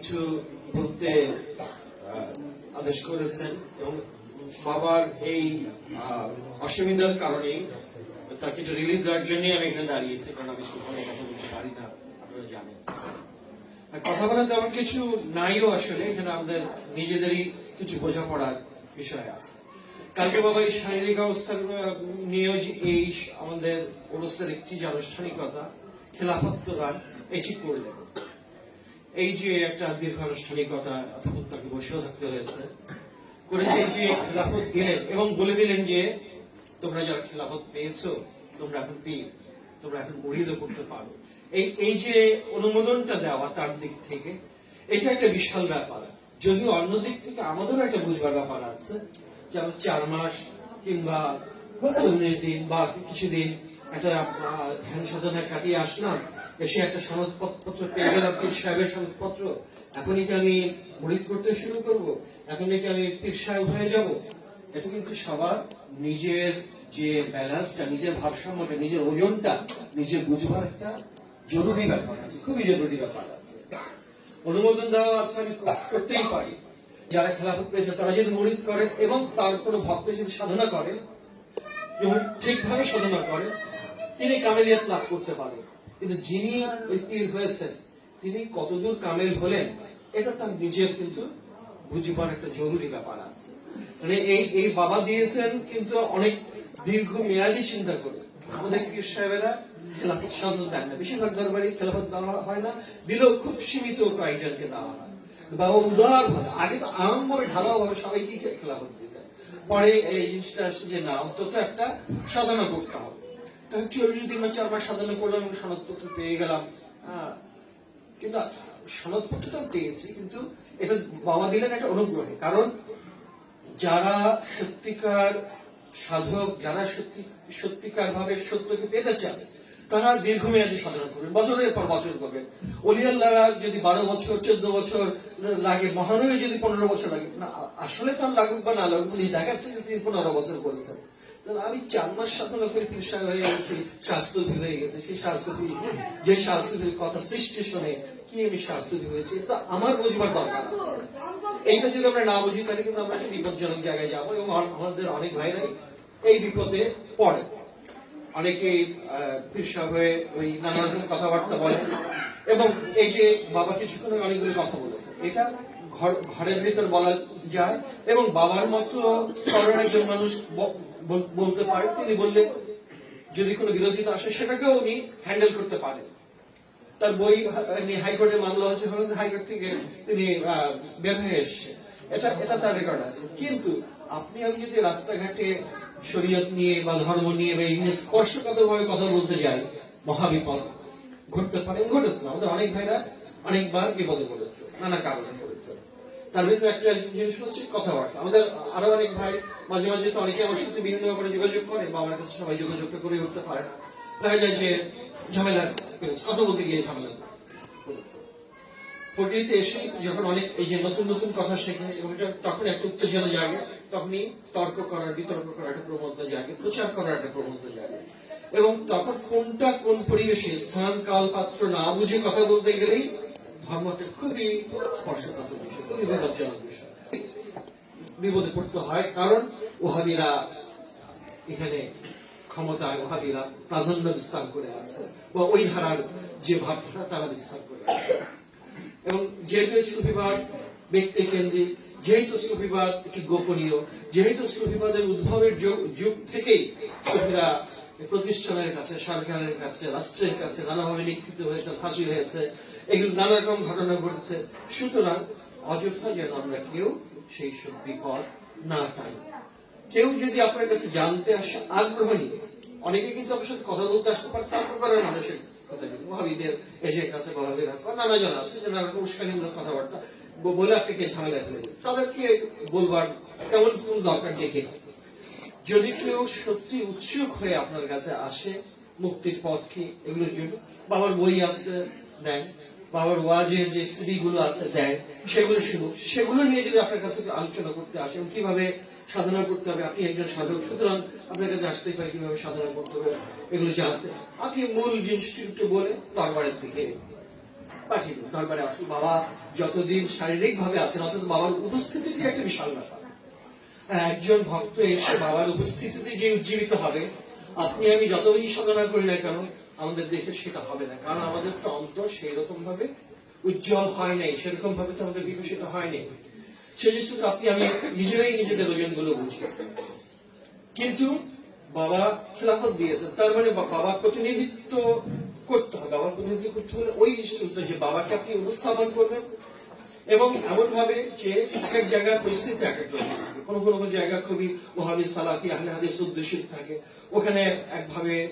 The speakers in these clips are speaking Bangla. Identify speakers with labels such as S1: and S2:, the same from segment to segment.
S1: কিছু বলতে আদেশ করেছেন এবং বাবার এই অসুবিধার কারণে তাকে একটু রিলিফ দেওয়ার জন্যই আমি এখানে দাঁড়িয়েছি, কারণ আমি কথা বলতে পারি না আপনারা জানেন। কথা বলার তেমন কিছু নাইও আসলে, এখানে আমাদের নিজেদেরই কিছু বোঝাপড়ার বিষয় আছে। কালকে বাবা এই শারীরিক অবস্থার নিয়েও যে এই আমাদের ওরসের একটি যে আনুষ্ঠানিকতা, খেলাফত প্রদান, এটি করলেন। এই যে একটা দীর্ঘ আনুষ্ঠানিকতা এতক্ষণ তাকে বসেও থাকতে হয়েছে, করে যে যে খেলাফত দিলেন এবং বলে দিলেন যে, তোমরা যারা খেলাফত পেয়েছ, তোমরা এখন পীর, তোমরা এখন মুড়িদ করতে পারো। এই এই যে অনুমোদনটা দেওয়া তার দিক থেকে, এটা একটা বিশাল ব্যাপার। যদিও অন্য দিক থেকে আমাদেরও একটা বুঝবার ব্যাপার আছে, যে আমরা চার মাস কিংবা চল্লিশ দিন বা কিছুদিন একটা ধ্যান সাধনা কাটিয়ে আসলাম এসে একটা সনদপত্র পেয়ে গেলাম পীর সাহেবের সনদপত্র। এখনই কি আমি মুড়িদ করতে শুরু করব? এখনই কি আমি পীর সাহেব হয়ে যাব? এটা কিন্তু সবার নিজের যে ব্যালেন্সটা, নিজের ভারসাম্যটা, নিজের ওজনটা নিজে বুঝবার একটা জরুরি ব্যাপার আছে, খুবই জরুরি ব্যাপার আছে। অনুমোদন দেওয়া আছে আমি করতেই পারি। যারা খেলাফত পেয়েছে, তারা যদি মরিদ করেন এবং তার কোনো ভক্ত যদি সাধনা করে ঠিকভাবে সাধনা করে, তিনি কামেলিয়াত লাভ করতে পারেন। কিন্তু যিনি পীর হয়েছেন, তিনি কতদূর কামেল হলেন, এটা তার নিজের কিন্তু বুঝবার একটা জরুরি ব্যাপার আছে। মানে এই এই বাবা দিয়েছেন কিন্তু অনেক দীর্ঘ মেয়াদি চিন্তা করে। আমাদের পীর সাহেবেরা খেলাফত সাধন দেন না। বেশিরভাগ দরবারে খেলাফত দেওয়া হয় না, দিলেও খুব সীমিত কয়েকজনকে দেওয়া হয়। বাবা উদার ভাবে আগে তো আরম্ভে ঢালাও ভাবে সবাইকে খেলাফত দিতেন। পরে এই জিনিসটা যে না, অন্তত একটা সাধনা করতে হবে। চল্লিশ দিন বা চার মাস সাধনা করলাম এবং সনদপত্র পেয়ে গেলাম। হ্যাঁ। কিন্তু সনদপত্রটা পেয়েছি, কিন্তু এটা বাবা দিলেন একটা অনুগ্রহে। কারণ যারা সত্যিকার সাধক, যারা সত্যি সত্যিকার ভাবে সত্যকে পেতে চান, তারা দীর্ঘমেয়াদী সাধনা করবেন, বছরের পর বছর করবেন। অলিয়াল্লারা যদি বারো বছর, চোদ্দ বছর লাগে, মহানবী যদি পনেরো বছর লাগে, না, আসলে তার লাগুক বা না লাগুক, উনি দেখাচ্ছে যে তিনি পনেরো বছর করেছেন। আমি চার মাস সাধনা করে কৃষা হয়ে গেছি শাস্ত্রী হয়ে গেছে। সেই শাস্ত্রী যে শাস্ত্রীর কথা সৃষ্টি শুনে, কি আমি শাস্ত্রী হয়েছি? এটা আমার বুঝবার দরকার এইটা যদি আমরা না বুঝি, তাহলে কিন্তু আমরা একটা বিপজ্জনক জায়গায় যাব এবং আমাদের অনেক ভাইরাই এই বিপদে পড়ে। অনেকে পৃষ্ঠা হয়ে ওই নানা রকম কথাবার্তা বলে এবং এই যে বাবা কিছুক্ষণ অনেকগুলো কথা বলেছে, এটা ঘর, ঘরের ভিতর বলা যায় এবং বাবার মতো স্তরের একজন মানুষ বলতে পারে তিনি বললে যদি কোনো বিরোধিতা আসে, সেটাকেও উনি হ্যান্ডেল করতে পারেন। তার বই হাইকোর্টে মামলা হয়েছে হাইকোর্ট থেকে তিনি বের হয়ে এসছে এটা এটা তার রেকর্ড আছে। কিন্তু আপনি আমি যদি রাস্তাঘাটে শরীয়ত নিয়ে বা ধর্ম নিয়ে বা ইংলিশ স্পর্শগতভাবে কথা বলতে যাই, মহাবিপদ ঘটতে পারে, ঘটেছে। আমাদের অনেক ভাইরা অনেকবার বিপদে পড়েছে, নানা কারণে পড়েছে। তার ভিতরে একটা জিনিস হচ্ছে কথাবার্তা। আমাদের আরও অনেক ভাই মাঝে মাঝে তো অনেকে আমার সাথে বিভিন্ন ব্যাপারে যোগাযোগ করে বা আমার কাছে সবাই যোগাযোগটা করে উঠতে পারে দেখা যায় যে ঝামেলা কথা বলতে গিয়ে ঝামেলা প্রকৃতিতে এসে যখন অনেক এই যে নতুন নতুন কথা শেখে এবং এটা তখন একটা উত্তেজনা জাগে, তখনই তর্ক করার, বিতর্ক করার একটা প্রবণতা জাগে, প্রচার করার একটা প্রবণতা জাগে। এবং তখন কোনটা কোন পরিবেশে স্থান, কাল, পাত্র না বুঝে কথা বলতে গেলেই ধর্মটা খুবই স্পর্শকাতর বিষয়, খুবই বিপজ্জনক বিষয়। বিপদে পড়তে হয় কারণ ওহাবিরা এখানে ক্ষমতায় ওহাবিরা প্রাধান্য বিস্তার করে আছে বা ওই ধারার যে ভাবনা তারা বিস্তার করে এবং যেহেতু সুফিবাদ ব্যক্তি কেন্দ্রিক যেহেতু সুফিবাদ একটি গোপনীয়, যেহেতু সুফিবাদের উদ্ভবের যুগ- থেকেই সুফিরা প্রতিষ্ঠানের কাছে সরকারের কাছে, রাষ্ট্রের কাছে নানাভাবে নিকৃত হয়েছে, ফাঁসি হয়েছে এগুলো নানা রকম ঘটনা ঘটেছে। সুতরাং অযথা যেন আমরা কেউ সেই সব বিপদ না পাই। কেউ যদি আপনার কাছে জানতে আসে, আগ্রহ অনেকে কিন্তু আপনার সাথে কথা বলতে আসতে পারে, তর্ক করার মানুষের যদি কেউ? সত্যি উৎসুক হয়ে আপনার কাছে আসে, মুক্তির পথ কি এগুলোর জন্য? বাবার বই আছে দেন বাবার ওয়াজের যে সিডি গুলো আছে দেন সেগুলো শুনুক সেগুলো নিয়ে যদি আপনার কাছে আলোচনা করতে আসে, এবং কীভাবে সাধনা করতে হবে, আপনি একজন সাধক, সুতরাং আপনার কাছে আসতেই পারে কীভাবে সাধনা করতে হবে, এগুলো জানতে। আপনি মূল জিনিসটি বলে তরবারের দিকে পাঠিয়ে দেবো দরবারে আসুন। বাবা যতদিন শারীরিক ভাবে আছেন অন্তত বাবার উপস্থিতিটি একটা বিশাল ব্যাপার। একজন ভক্ত এসে বাবার উপস্থিতিতে যে উজ্জীবিত হবে, আপনি আমি যত বেশি সাধনা করি না কেন আমাদের দেখে সেটা হবে না। কারণ আমাদের তো অন্তর সেই রকম ভাবে উজ্জ্বল হয় নাই সেরকম ভাবে তো আমাদের বিকশিত হয় নাই। সেই জিনিসটা তো আপনি, আমি নিজেরাই নিজেদের ওজনগুলো বুঝি। কিন্তু বাবা খেলাফত দিয়েছেন তার মানে বাবার প্রতিনিধিত্ব করতে হবে। বাবার প্রতিনিধিত্ব করতে হলে ওই জিনিসটা যে বাবাকে আপনি উপস্থাপন করবেন এবং এমন ভাবে যে এক এক জায়গার পরিস্থিতি এক এক রকম থাকে। কোনো কোনো জায়গা খুবই ওহাবি সালাফি, আহলে হাদিস উদ্দেশ্যিত থাকে। ওখানে একভাবে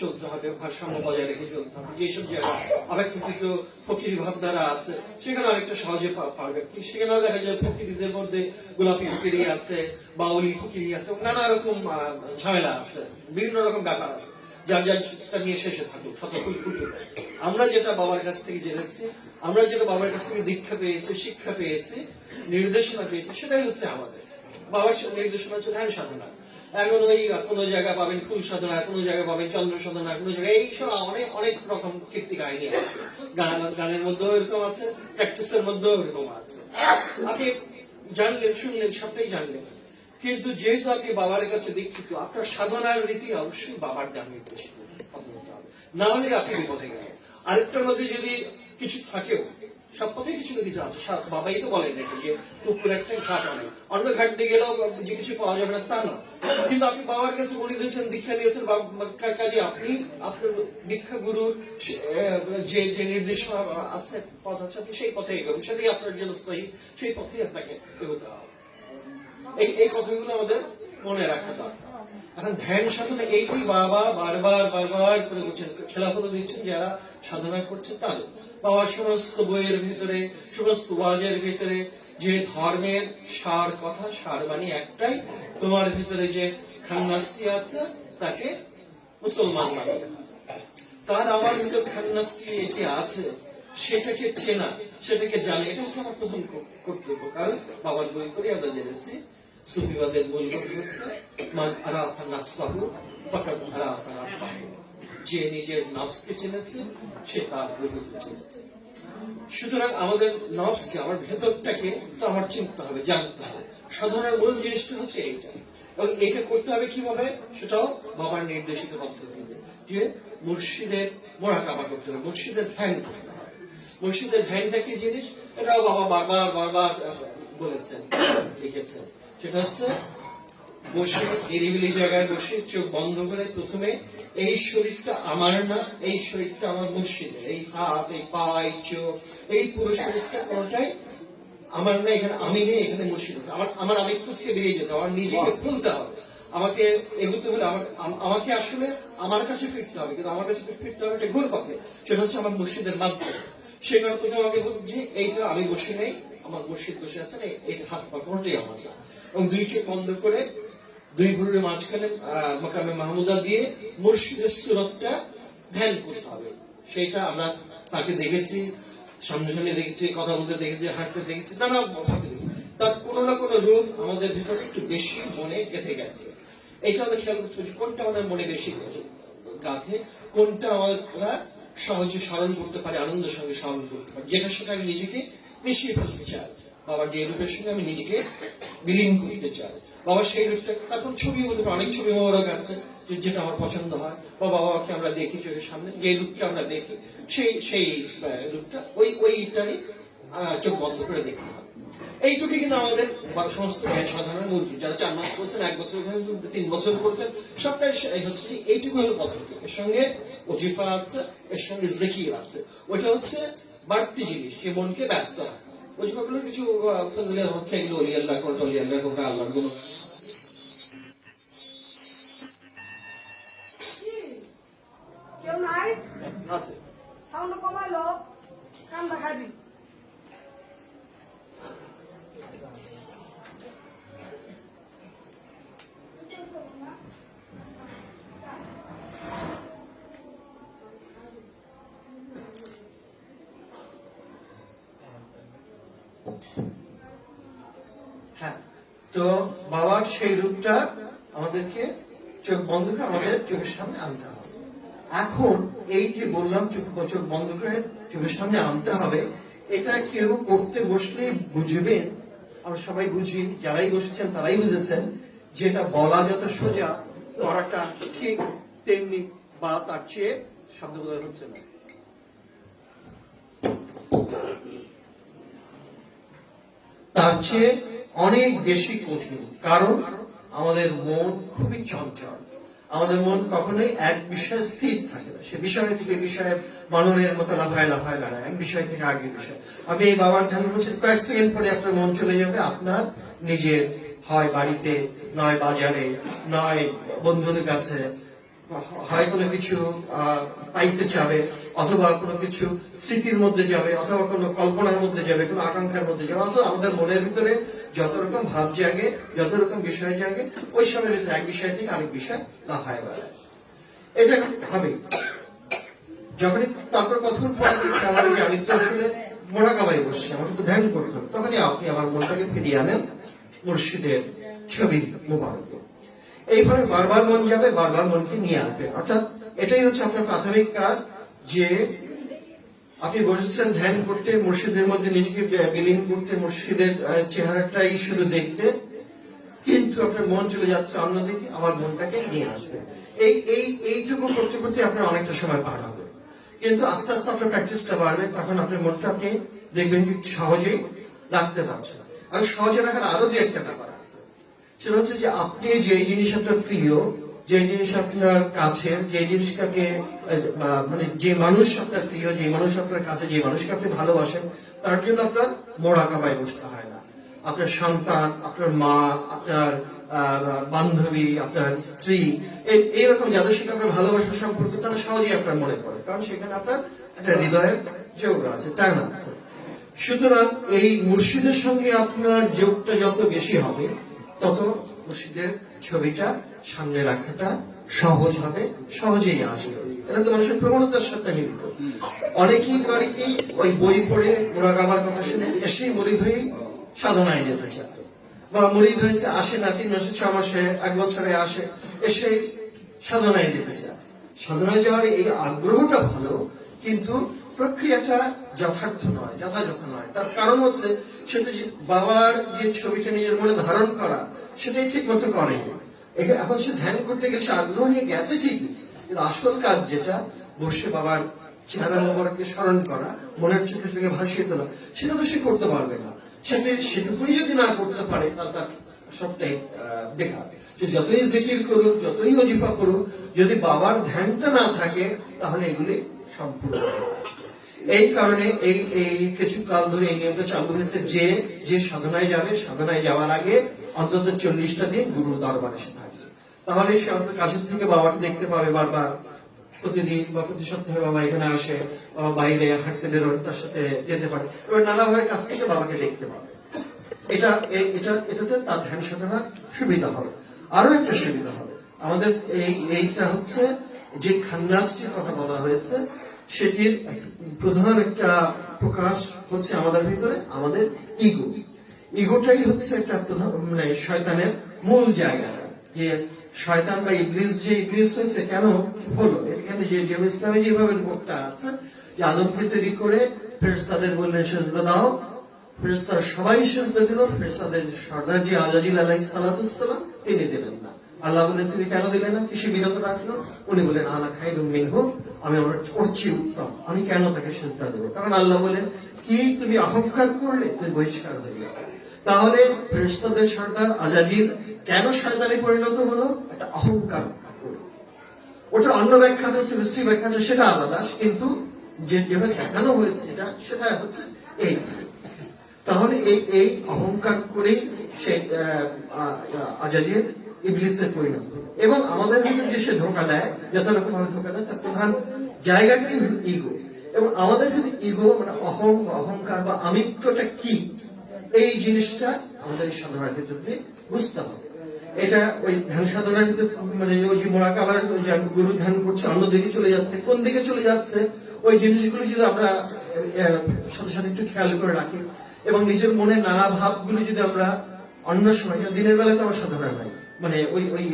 S1: চলতে হবে ভারসাম্য বজায় রেখে চলতে হবে, যেসব জায়গা অপেক্ষাকৃত ফকিরি ভাবধারা আছে, সেখানে অনেকটা সহজে পারবে। সেখানে দেখা যায় ফকিরিদের মধ্যে গোলাপি ফকিরি আছে, বাউলি ফকিরি আছে নানা রকম ঝামেলা আছে, বিভিন্ন রকম ব্যাপার আছে, যার যার নিয়ে শেষে থাকুক কুটুক আমরা যেটা বাবার কাছ থেকে জেনেছি, আমরা যেটা বাবার কাছ থেকে দীক্ষা পেয়েছি, শিক্ষা পেয়েছি, নির্দেশনা পেয়েছি, সেটাই হচ্ছে আমাদের। বাবার নির্দেশনা হচ্ছে ধ্যান সাধনা। এখন ওই কোনো জায়গায় পাবেন ফুল সাধনা কোনো জায়গায় পাবেন চন্দ্র সাধনা কোনো জায়গায় এইসব অনেক অনেক রকম কীর্তি কাহিনী আছে। গান গানের মধ্যেও এরকম আছে, প্র্যাকটিসের মধ্যেও এরকম আছে। আপনি জানলেন, শুনলেন, সবটাই জানলেন। কিন্তু যেহেতু আপনি বাবার কাছে দীক্ষিত, আপনার সাধনার রীতি অবশ্যই বাবার কথা হবে না হলে আপনি বিপদে গেলেন। আরেকটার মধ্যে যদি কিছু থাকেও সব পথে কিছু না কিছু আছে। বাবাই তো বলেন এটা যে পুকুর একটা ঘাট অনেক অন্য ঘাট দিয়ে গেলেও যে কিছু পাওয়া যাবে না, তা না। কিন্তু আপনি বাবার কাছে বলে দিয়েছেন, দীক্ষা নিয়েছেন কাজে, আপনি আপনার দীক্ষা গুরুর যে যে নির্দেশনা আছে, পথ আছে, আপনি সেই পথে এগোবেন। সেটাই আপনার জন্য সহি, সেই পথেই আপনাকে এগোতে হবে। এই এই কথাগুলো আমাদের মনে রাখা দরকার। এখন ধ্যান সাধনা এইটাই বাবা বারবার বারবার করে বলছেন খেলাফত দিচ্ছেন, যারা সাধনা করছে তাদের বাবার সমস্ত বইয়ের ভিতরে, সমস্ত ওয়াজের ভিতরে যে ধর্মের সার কথা, সার মানে একটাই, তোমার ভিতরে যে খান্নাসটি আছে, তাকে মুসলমান মানে। তার আমার ভিতর খান্নাসটি যে আছে, সেটাকে চেনা, সেটাকে জানা, এটা হচ্ছে আমার প্রথম কর্তব্য। কারণ বাবার বই করে আমরা জেনেছি, সুফিবাদের মূল কথা হচ্ছে, মান আরাফা নাফসাহু, ফাকাদ আরাফা রাব্বাহু যে নিজের নফসকে চেনেছে, সে তার প্রভুকে চেনেছে। সুতরাং আমাদের নফসকে, আমার ভেতরটাকে তো আমার চিনতে হবে, জানতে হবে। সাধনার মূল জিনিসটা হচ্ছে এইটা। এবং এটা করতে হবে কীভাবে? সেটাও বাবার নির্দেশিত পদ্ধতিতে। যে মুর্শিদের মোড়াকাবা করতে হবে, মুর্শিদের ধ্যান করতে হবে। মুর্শিদের ধ্যানটা কি জিনিস? এটাও বাবা বারবার বারবার বলেছেন, লিখেছেন। সেটা হচ্ছে বসে নিরিবিলি জায়গায় বসে চোখ বন্ধ করে প্রথমে এই শরীরটা আমার না এই শরীরটা আমার মুর্শিদের এই হাত এই পা এই চোখ এই পুরো শরীরটা কোনটাই আমার না এখানে আমি নেই এখানে আছে। আমার আমার আমিত্ব থেকে বেরিয়ে যেতে আমার নিজেকে খুলতে হবে। আমাকে এগুতে হলে আমার আমাকে আসলে আমার কাছে ফিরতে হবে কিন্তু আমার কাছে ফিরতে হবে একটা ঘুর পথে সেটা হচ্ছে আমার মসজিদের মাধ্যমে। সেই কারণে প্রথমে আমাকে বুঝছি এইটা আমি বসে নেই আমার মসজিদ বসে আছে এই- এইটা হাত পা কোনটাই আমার না। এবং দুই চোখ বন্ধ করে দুই ভুরের মাঝখানে মাকামে মাহমুদা দিয়ে মুর্শিদের সুরতটা ধ্যান করতে হবে। সেইটা আমরা তাকে দেখেছি, সামনে দেখেছি, কথা বলতে দেখেছি, হাঁটতে দেখেছি, নানা ভাবে দেখেছি। তার কোনো না কোনো রূপ আমাদের ভিতরে একটু বেশি মনে গেঁথে গেছে। এইটা আমরা খেয়াল করতে যে কোনটা আমাদের মনে বেশি গাঁথে, কোনটা আমরা সহজে স্মরণ করতে পারি, আনন্দের সঙ্গে স্মরণ করতে পারি, যেটার সেটা আমি নিজেকে মিশিয়ে ফেলতে চাই। বাবার যে রূপের সঙ্গে আমি নিজেকে বিলীন করতে চাই বাবা সেই রূপটা তারপর ছবি পারে, অনেক ছবি মোবারক আছে যেটা আমার পছন্দ হয়। বা বাবাকে আমরা দেখি চোখের সামনে, যে রূপটা আমরা দেখি, সেই সেই রূপটা ওই, ওইটারই চোখ বন্ধ করে দেখতে হবে এইটুকুই কিন্তু আমাদের সমস্ত জ্ঞান সাধারণ মূল যারা চার মাস করছেন এক বছর তিন বছর করছেন সবটাই হচ্ছে এইটুকু হলো পদ্ধতি। এর সঙ্গে ওজিফা আছে, এর সঙ্গে জেকির আছে। ওইটা হচ্ছে বাড়তি জিনিস, যে মনকে ব্যস্ত রাখা। ওজিফাগুলোর কিছু আহ, ফজিলত হচ্ছে এগুলো অলি আল্লাহ কোনটা অলি আল্লাহ কোনটা আল্লাহ গুণ
S2: কেউ নাই?
S1: আছে।
S2: সাউন্ড কমাইলো কান দেখাবি
S1: হ্যাঁ তো বাবার সেই রূপটা আমাদেরকে চোখ বন্ধ করে আমাদের চোখের সামনে আনতে হবে। এখন এই যে বললাম চোখ চোখ বন্ধ করে চোখের সামনে আনতে হবে, এটা কেউ করতে বসলে বুঝবেন। আমরা সবাই বুঝি, যারাই বসেছেন তারাই বুঝেছেন যেটা বলা যত সোজা করাটা ঠিক তেমনি বা তার চেয়ে শব্দ বোধহয় হচ্ছে না। তার চেয়ে অনেক বেশি কঠিন, কারণ আমাদের মন খুবই চঞ্চল। আমাদের মন কখনোই এক বিষয়ে স্থির থাকে না। সে বিষয় থেকে বিষয়ে মানবের মতো লাফায় লাফায় বেড়ায়। এক বিষয় থেকে আগের বিষয়। আপনি এই বাবার ধ্যান করছেন কয়েক সেকেন্ড পরে আপনার মন চলে যাবে। আপনার নিজের হয় বাড়িতে, নয় বাজারে, নয় বন্ধুদের কাছে, হয় কোনো কিছু পাইতে চাবে। অথবা কোনো কিছু স্মৃতির মধ্যে যাবে, অথবা কোনো কল্পনার মধ্যে যাবে, কোনো আকাঙ্ক্ষার মধ্যে যাবে, অথবা আমাদের মনের ভিতরে যত রকম ভাব জাগে, যত রকম বিষয় জাগে, ওই ভিতরে এক বিষয় থেকে আরেক বিষয় লাফায় বেড়ায়। এটা হবে। যখনই তারপর কতক্ষণ পরে খেলা যে আমি তো আসলে মোড়া কাবাই বসছি, আমাকে তো ধ্যান করতে হবে। তখনই আপনি আমার মনটাকে ফিরিয়ে আনেন মুর্শিদের ছবির মোবারকে। এইভাবে বারবার মন যাবে, বারবার মনকে নিয়ে আসবে। অর্থাৎ এটাই হচ্ছে আপনার প্রাথমিক কাজ। যে আপনি বসেছেন ধ্যান করতে মুর্শিদের মধ্যে নিজেকে বিলীন করতে আহ, চেহারাটাই শুধু দেখতে কিন্তু আপনার মন চলে যাচ্ছে অন্যদিকে আমার মনটাকে নিয়ে আসবে এই এই এইটুকু করতে করতে আপনার অনেকটা সময় পার হবে। কিন্তু আস্তে আস্তে আপনার প্র্যাকটিসটা বাড়বে তখন আপনার মনটা আপনি দেখবেন যে সহজেই রাখতে পারছেন। আর সহজে রাখার আরও দু একটা ব্যাপার আছে। সেটা হচ্ছে যে আপনি যে জিনিস আপনার প্রিয় যে জিনিস আপনার কাছে, যে আপনি মানে যে মানুষ আপনার প্রিয়, যে মানুষ আপনার কাছে, যে মানুষকে আপনি ভালোবাসেন, তার জন্য আপনার মোড়া কাবায় বসতে হয় না। আপনার সন্তান, আপনার মা, আপনার বান্ধবী, আপনার স্ত্রী, এই- এইরকম যাদের সাথে আপনার ভালোবাসার সম্পর্ক, তারা সহজেই আপনার মনে পড়ে। কারণ সেখানে আপনার একটা হৃদয়ের যোগ আছে, টান আছে। সুতরাং এই মুর্শিদের সঙ্গে আপনার যোগটা যত বেশি হবে, তত মুর্শিদের ছবিটা সামনে রাখাটা সহজ হবে, সহজেই আসবে। এটা তো মানুষের প্রবণতার সাথে মিলিত। অনেকেই বাড়িতেই ওই বই পড়ে মোরাকাবার কথা শুনে এসেই মরিদ হয়েই সাধনায় যেতে বা মরিদ হয়েছে, আসে না, তিন মাসে, ছ মাসে, এক বছরে আসে এসেই সাধনায় যেতে সাধনায় যাওয়ার এই আগ্রহটা ভালো, কিন্তু প্রক্রিয়াটা যথার্থ নয়, যথাযথ নয়। তার কারণ হচ্ছে সেটা বাবার যে ছবিটা নিজের মনে ধারণ করা, সেটাই ঠিক মতো করে এখন সে ধ্যান করতে গেছে আগ্রহ নিয়ে গেছে ঠিকই, কিন্তু আসল কাজ যেটা, বসে বাবার চেহারা মোবারককে স্মরণ করা, মনের চোখে চোখে ভাসিয়ে তোলা, সেটা তো সে করতে পারবে না। সেটা সেটুকুই যদি না করতে পারে তাহলে তার সবটাই বেকার। সে যতই জিকির করুক, যতই অজিফা করুক, যদি বাবার ধ্যানটা না থাকে, তাহলে এগুলি সম্পূর্ণ এই কারণে এই এই কিছু কাল ধরে এই নিয়মটা চালু হয়েছে যে যে সাধনায় যাবে, সাধনায় যাওয়ার আগে অন্তত চল্লিশটা দিন গুরুর দরবারে সে তাহলে সে অন্তত কাছের থেকে বাবাকে দেখতে পাবে বারবার প্রতিদিন বা প্রতি সপ্তাহে বাবা এখানে আসে বাইরে হাঁটতে বেরোন তার সাথে যেতে পারে। এবার নানাভাবে কাছ থেকে বাবাকে দেখতে পাবে। এটা এটা, এটাতে তার ধ্যান সাধনার সুবিধা হবে। আরও একটা সুবিধা হবে। আমাদের এই, এইটা হচ্ছে যে খান্নাসটির কথা বলা হয়েছে, সেটির প্রধান একটা প্রকাশ হচ্ছে আমাদের ভিতরে, আমাদের ইগো। ইগোটাই হচ্ছে একটা প্রধান মানে শয়তানের মূল জায়গা। যে শয়তান বা ইবলিস যে ইবলিস হয়েছে, কেন হলো? এখানে যে যে ইসলামে যেভাবে লোকটা আছে, যে আদমকে তৈরি করে ফেরেশতাদের বললেন, সেজদা দাও। ফেরেশতারা সবাই সেজদা দিল। ফেরেশতাদের সর্দার যে আজাজিল আলাইহিস সালাতুসসালাম তিনি দিলেন না। আল্লাহ বললেন, তুমি কেন দিলে না? কিসে বিরত রাখল? উনি বলেন আনা খাইরুম মিনহু, আমি ওর করছি উত্তম। আমি কেন তাকে সেজদা দেবো? কারণ আল্লাহ বলেন কি তুমি অহংকার করলে, তুমি বহিষ্কার হয়ে যাবে তাহলে ফেরেশতাদের সর্দার আজাজিল কেন শয়তানে পরিণত হলো? একটা অহংকার করে ওটার অন্য ব্যাখ্যা আছে, সৃষ্টি ব্যাখ্যা আছে, সেটা আলাদা। কিন্তু যে যেভাবে দেখানো হয়েছে এটা, সেটা হচ্ছে এই। তাহলে এই এই অহংকার করেই সে আজাজির ইবলিসে পরিণত এবং আমাদের ভিতরে যে সে ধোকা দেয় যত ভাবে ধোকা দেয়, তার প্রধান জায়গাটাই ইগো এবং আমাদের যদি ইগো মানে অহং, অহংকার বা আমিত্বটা কি? এই জিনিসটা আমাদের এই সাধনার ভিতর বুঝতে হবে। এটা ওই ধ্যান সাধনার মানে ওই যে মোরাকাবার ওই যে আমি গুরু ধ্যান করছে অন্যদিকে চলে যাচ্ছে কোন দিকে চলে যাচ্ছে ওই জিনিসগুলো যদি আমরা সাথে সাথে একটু খেয়াল করে রাখি। এবং নিজের মনে নানা ভাবগুলো যদি আমরা অন্য সময় দিনের বেলায় তো আমার সাধনা নাই মানে ওই ওই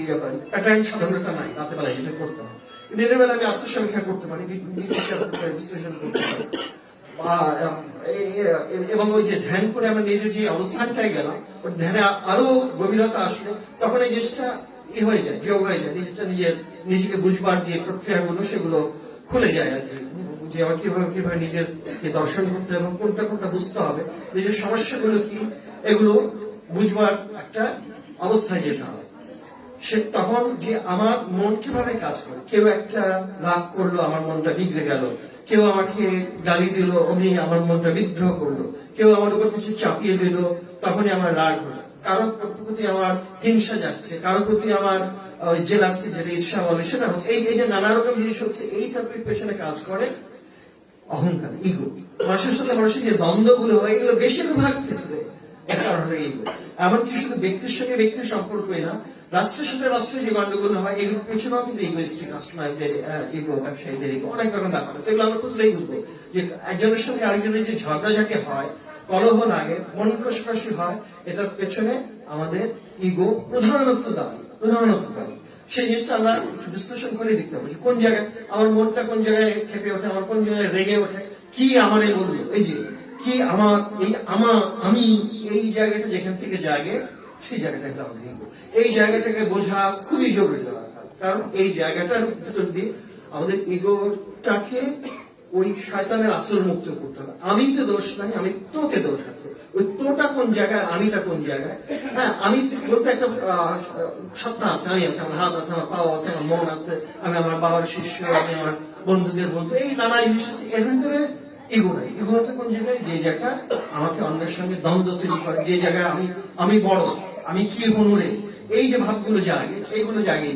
S1: প্যাটার্ন সাধনাটা নাই রাতের বেলায় যেটা করতে হয় দিনের বেলা আমি আত্মসমীক্ষা করতে পারি, বিশ্লেষণ করতে পারি। এবং ওই যে ধ্যান করে আমরা নিজের যে অবস্থানটায় গেলাম ওই ধ্যানে আরও গভীরতা আসলে, তখন এই জিনিসটা ই হয়ে যায়, যোগ হয়ে যায় নিজেটা নিজের, নিজেকে বুঝবার যে প্রক্রিয়াগুলো, সেগুলো খুলে যায় আর যে আবার কীভাবে কীভাবে নিজের দর্শন করতে এবং কোনটা কোনটা বুঝতে হবে, নিজের সমস্যাগুলো কি, এগুলো বুঝবার একটা অবস্থায় যেতে হবে। সে তখন যে আমার মন কীভাবে কাজ করে, কেউ একটা রাগ করল, আমার মনটা বিগড়ে গেল কেউ আমাকে গালি দিল, অমনি আমার মনটা বিদ্রোহ করল। কেউ আমার উপর কিছু চাপিয়ে দিল, তখনই আমার রাগ হলো। কারও প্রতি আমার হিংসা যাচ্ছে কারও প্রতি আমার যেটা ঈর্ষা বলে, সেটা হচ্ছে এই এই যে নানা রকম জিনিস হচ্ছে এইটার পেছনে কাজ করে অহংকার ইগো মানুষের সাথে মানুষের যে দ্বন্দ্বগুলো হয়, এগুলো বেশিরভাগ ক্ষেত্রে এক কারণে ইগো এমনকি শুধু ব্যক্তির সঙ্গে ব্যক্তির সম্পর্কই না রাষ্ট্রের সাথে রাষ্ট্রের যে গন্ডগোল হয় এগুলোর পেছনেও কিন্তু ইগোইস্টিক রাষ্ট্রনায়কদের ইগো ব্যবসায়ীদের ইগো অনেক রকম ব্যাপার আছে। এগুলো আমরা খুঁজলেই বুঝব যে একজনের সঙ্গে আরেকজনের যে ঝগড়াঝাটি হয়, কলহ লাগে, মন কষাকষি হয়, এটার পেছনে আমাদের ইগো প্রধানত দাবি প্রধানত দাবি। সেই জিনিসটা আমরা বিশ্লেষণ করে দেখতে হবে কোন জায়গায় আমার মনটা কোন জায়গায় খেপে ওঠে, আমার কোন জায়গায় রেগে ওঠে, কি আমার এই বলল এই যে, কি আমার, এই আমার, আমি এই জায়গাটা যেখান থেকে জাগে সেই জায়গাটা হলো আমাদের। এই জায়গাটাকে বোঝা খুবই জরুরি দরকার কারণ এই জায়গাটার ভিতর দিয়ে আমাদের ইগোটাকে ওই শয়তানের আসর মুক্ত করতে হবে। আমি তো দোষ নাই, আমি তোকে দোষ আছে। ওই তোটা কোন জায়গায়, আমিটা কোন জায়গায়? হ্যাঁ আমি বলতে একটা সত্তা আছে, আমি আছে, আমার হাত আছে, আমার পাও আছে, আমার মন আছে, আমি আমার বাবার শিষ্য, আমি আমার বন্ধুদের বন্ধু, এই নানা জিনিস আছে। এর ভিতরে ইগো নাই। ইগো আছে কোন জায়গায়? যে জায়গাটা আমাকে অন্যের সঙ্গে দ্বন্দ্ব তৈরি করে, যে জায়গায় আমি আমি বড়। আমি কি হনুরে? এই যে ভাবগুলো জাগে, এইগুলো জাগে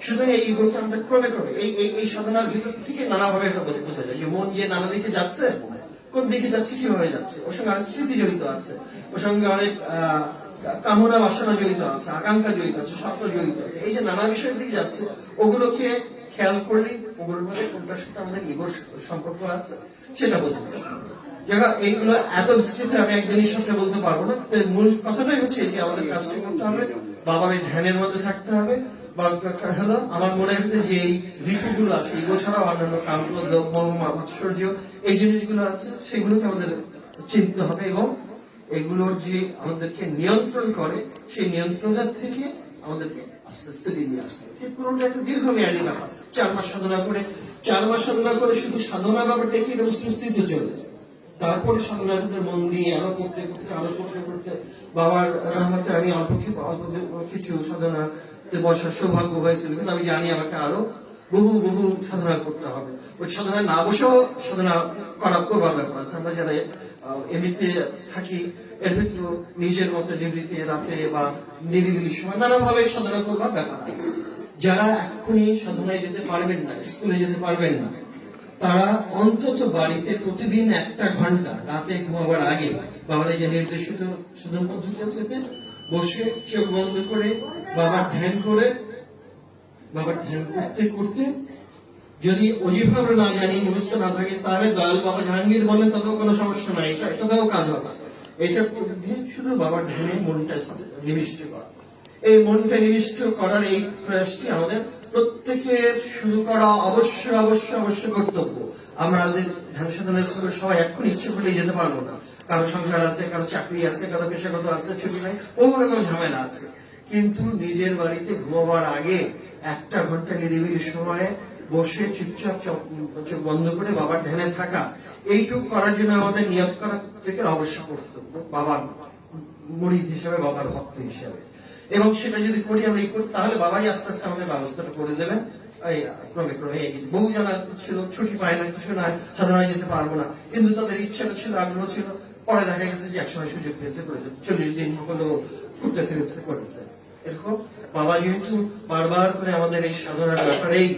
S1: সুতরাং ক্রমে ক্রমে, এই এই সাধনার ভিতর থেকে নানাভাবে এটা বোঝা- যায়। যে মন নানা দিকে যাচ্ছে, কোন দিকে যাচ্ছে, কীভাবে যাচ্ছে? ওর সঙ্গে অনেক স্মৃতি জড়িত আছে। ওর সঙ্গে অনেক কামনা বাসনা জড়িত আছে, আকাঙ্ক্ষা জড়িত আছে, স্বপ্ন জড়িত আছে। এই যে নানা বিষয়ের দিকে যাচ্ছে, ওগুলোকে খেয়াল করলেই ওগুলোর মধ্যে কোনটার সাথে আমাদের ইগোর সম্পর্ক আছে, সেটা বোঝা এইগুলো এত বিস্তৃত, আমি একদিনের সঙ্গে বলতে পারব না। মূল কথাটাই হচ্ছে যে আমাদের কাজটা করতে হবে, বাবার এই ধ্যানের মধ্যে থাকতে হবে। হলো আমার যে এই ঋতুগুলো আছে, এগুলো ছাড়াও অন্যান্য কামক্রোধ মহমা মাৎসর্য এই জিনিসগুলো আছে, সেগুলোকে আমাদের চিনতে হবে এবং এগুলোর যে আমাদেরকে নিয়ন্ত্রণ করে, সেই নিয়ন্ত্রণের থেকে আমাদেরকে আস্তে আস্তে আসতে হবে। পুরোটা একটা দীর্ঘমেয়াদী ব্যাপার। চার মাস সাধনা করে, চার মাস সাধনা করে শুধু সাধনা ব্যাপারটা কি এটা চলে যায়। তারপরে ভিতরে মন দিয়ে আরও করতে করতে, আরও করতে করতে বাবার রহমতে আমি অল্প কিছু সাধনা বসার সৌভাগ্য হয়েছিল। কিন্তু আমি জানি আমাকে আরও বহু বহু সাধনা করতে হবে। ওই সাধনা না বসেও সাধনা করা করবার ব্যাপার আছে। আমরা যারা এমনিতে থাকি, এর ভিতরে নিজের মতো নিবৃত্তি রাতে বা নিরিবিলি সময় নানাভাবে সাধনা করবার ব্যাপার আছে। যারা এক্ষুনি সাধনায় যেতে পারবেন না, স্কুলে যেতে পারবেন না তারা অন্তত বাড়িতে প্রতিদিন একটা ঘণ্টা রাতে ঘুমাবার আগে বাবার যে নির্দেশিত সাধন পদ্ধতি আছে বসে চোখ বন্ধ করে বাবার ধ্যান করে, বাবার ধ্যান করতে করতে যদি আমরা না জানি, মুখস্থ না থাকে, তাহলে দয়াল বাবা জাহাঙ্গীর বলেন, তাতেও কোনো সমস্যা নাই। এটা এটাতেও কাজ হবে। এটা দিয়ে শুধু বাবার ধ্যানে মনটা নিবিষ্ট করা। এই মনটা নিবিষ্ট করার এই প্রয়াসটি আমাদের প্রত্যেকের শুরু করা অবশ্যই অবশ্যই অবশ্যই কর্তব্য। আমাদের ধ্যানসাধনের স্কুলে সবাই এখন ইচ্ছে করলেই যেতে পারব না। কারও সংসার আছে, কারও চাকরি আছে, কারও পেশাগত আছে, ছুটি নাই বহু রকম ঝামেলা আছে। কিন্তু নিজের বাড়িতে ঘুমাবার আগে একটা ঘণ্টা নিরিবিলি সময়ে বসে চুপচাপ চোখ বন্ধ করে বাবার ধ্যানে থাকা, এইটুকু করার জন্য আমাদের নিয়ত করা থেকে অবশ্যই কর্তব্য, বাবার মরিদ হিসেবে, বাবার ভক্ত হিসেবে। এবং সেটা যদি করি আমরা করি, তাহলে বাবাই আস্তে আস্তে আমাদের ব্যবস্থাটা করে দেবেন। ক্রমে ক্রমে এগিয়ে বহু জানা ছিল, ছুটি পায় না কিছু নাই সাধারণত যেতে পারব না। কিন্তু তাদের ইচ্ছাটা ছিল, আগ্রহ ছিল। পরে দেখা গেছে যে একসময় সুযোগ পেয়েছে চল্লিশ দিন হলো ঘুরতে ফিরেছে, করেছে। এরকম বাবা যেহেতু বারবার করে আমাদের এই সাধনার ব্যাপারেই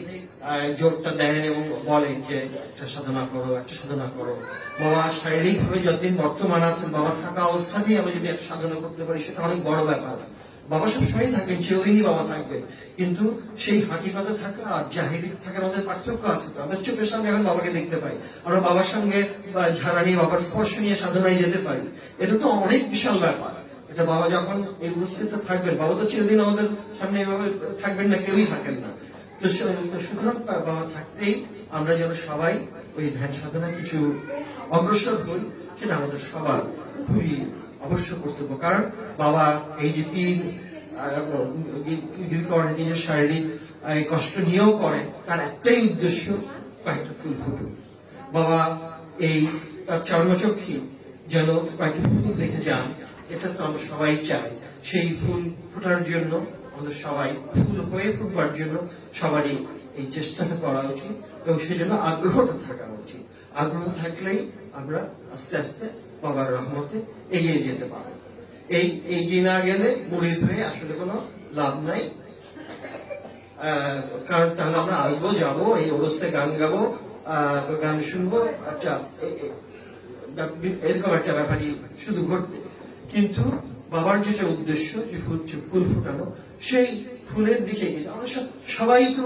S1: জোরটা দেন এবং বলেন যে, একটা সাধনা করো, একটা সাধনা করো। বাবা শারীরিক ভাবে যতদিন বর্তমান আছেন, বাবা থাকা অবস্থাতেই আমরা যদি একটা সাধনা করতে পারি, সেটা অনেক বড় ব্যাপার। বাবা সবসময় থাকবেন, চিরদিনই বাবা থাকবেন। কিন্তু সেই হাকিকতে থাকা আর জাহিরি থাকার মধ্যে পার্থক্য আছে। তো আমাদের চোখের সামনে এখন বাবাকে দেখতে পাই। আমরা বাবার সঙ্গে ঝাড়া নিয়ে, বাবার স্পর্শ নিয়ে সাধনায় যেতে পারি। এটা তো অনেক বিশাল ব্যাপার। এটা বাবা যখন এই উপস্থিত থাকবেন, বাবা তো চিরদিন আমাদের সামনে এভাবে থাকবেন না, কেউই থাকেন না। তো তো সুতরাং তার বাবা থাকতেই আমরা যেন সবাই ওই ধ্যান সাধনা কিছু অগ্রসর হই, সেটা আমাদের সবার খুবই অবশ্য কর্তব্য, কারণ বাবা এই যে গিরি করেন নিজের শারীরিক কষ্ট নিয়েও করেন তার একটাই উদ্দেশ্য কয়েকটা ফুল ফুটুক বাবা এই, তার চর্মচক্ষী যেন কয়েকটা ফুল দেখে যান, এটা তো আমরা সবাই চাই। সেই ফুল ফোটার জন্য আমাদের সবাই ফুল হয়ে ফুটবার জন্য সবারই এই চেষ্টাটা করা উচিত, এবং সেই জন্য আগ্রহটা থাকা উচিত। আগ্রহ থাকলেই আমরা আস্তে আস্তে বাবার রহমতে এগিয়ে যেতে পারব এই এগিয়ে না গেলে মুড়িদ হয়ে আসলে কোনো লাভ নাই। কারণ তাহলে আমরা আসব, যাব, এই অবস্থায় গান গাবো গান শুনব, একটা এরকম একটা ব্যাপারই শুধু ঘটবে। কিন্তু বাবার যেটা উদ্দেশ্য যে ফুল ফুল ফোটানো, সেই ফুলের দিকে সবাই তো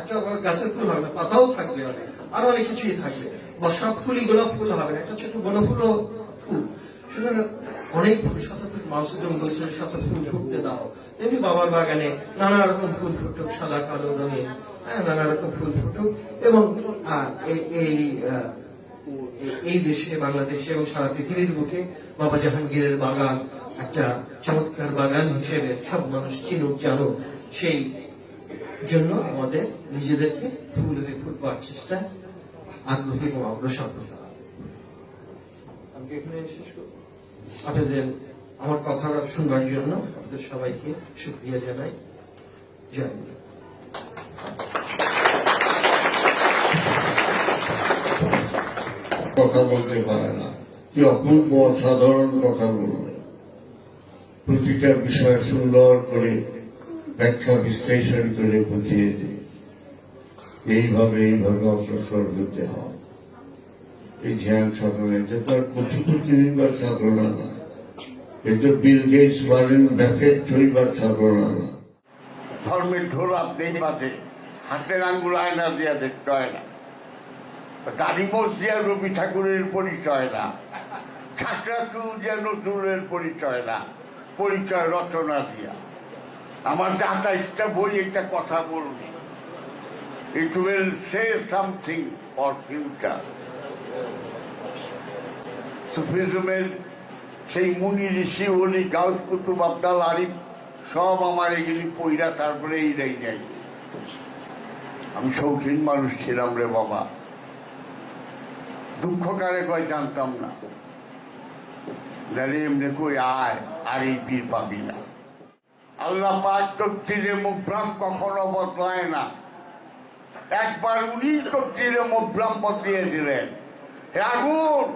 S1: একটা গাছের ফুল হবে না, পাতাও থাকবে অনেক, আরও অনেক কিছুই থাকবে। বা সব ফুলই গোলাপ ফুল হবে না, একটা ছোট বনফুলও ফুল। সুতরাং অনেক ফুল শত ফুল মাসুদম বলছেন শত ফুল ফুটতে দাও তেমনি বাবার বাগানে নানা রকম ফুল ফুটুক সাদা কালো রঙিন হ্যাঁ, নানা রকম ফুল ফুটুক এবং এই- এই দেশে বাংলাদেশে এবং সারা পৃথিবীর বুকে বাবা জাহাঙ্গীরের বাগান একটা চমৎকার বাগান হিসেবে সব মানুষ চিনুক জানুক সেই জন্য আমাদের নিজেদেরকে ফুল হয়ে ফুটবার চেষ্টা আগ্রহী এবং অগ্রসর হতে হবে। আমি এখানে শেষ করব? আপনাদের আমার কথা শুনবার জন্য আপনাদের সবাইকে শুক্রিয়া জানাই। জয়
S3: কথা বলতে পারে না। কি অপূর্ব অসাধারণ কথা বলবে। প্রতিটা বিষয় সুন্দর করে ব্যাখ্যা বিশ্লেষণ করে বুঝিয়ে দিয়ে এইভাবে এইভাবে অগ্রসর হতে হয়। এই ধ্যান সাধনা এটা তো আর কোটি কোটি হইবার সাধনা না এটা বিল গেটস ওয়ারেন ব্যাফেট হইবার সাধনা না
S4: ধর্মের ঢোল আপনি বাজে হাতের আঙ্গুল আয়না দিয়া দেখতে হয় না। দাড়ি মোষ দিয়া রবি ঠাকুরের পরিচয় না। ঠাকরা চুল দিয়া নজরুলের পরিচয় না, পরিচয় রচনা দিয়া। আমার যে আঠাইশটা বই একটা কথা বলবি it will say something for future সুফিজমের সেই মুনি ঋষি অলি গাউস, কুতুব, আবদাল, আরিফ, সব আমার এগুলি পইরা তারপরে এই যাই আমি শৌখিন মানুষ ছিলাম রে বাবা। দুঃখ কারে কয় জানতাম না। এমনি কই আয়, আর এই পাবি না। আল্লাহ পাক তক্তিরে মুভ্রাম কখনো বদলায় না। একবার উনি তক্তিরে মুভ্রাম বদলিয়ে দিলেন। হে আগুন!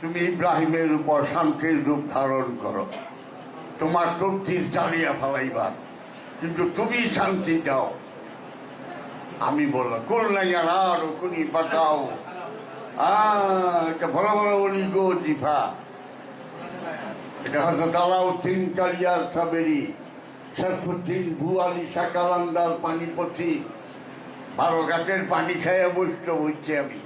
S4: তুমি ইব্রাহিমের উপর শান্তির রূপ ধারণ করো। তোমার তক্তির জ্বালিয়া ফেলাইবার কিন্তু তুমি শান্তি দাও। আমি বললাম করলাইয়া আর কোনি বাঁচাও এটা ভালো ভালো বলি গো জিফা। এটা হয়তো দালাউদ্দিন কালিয়ার সাবেরি সরফুদ্দিন বুয়ালি সাকালান্দার পানিপথি। বারো গাছের পানি খাইয়া বসতে হচ্ছে আমি।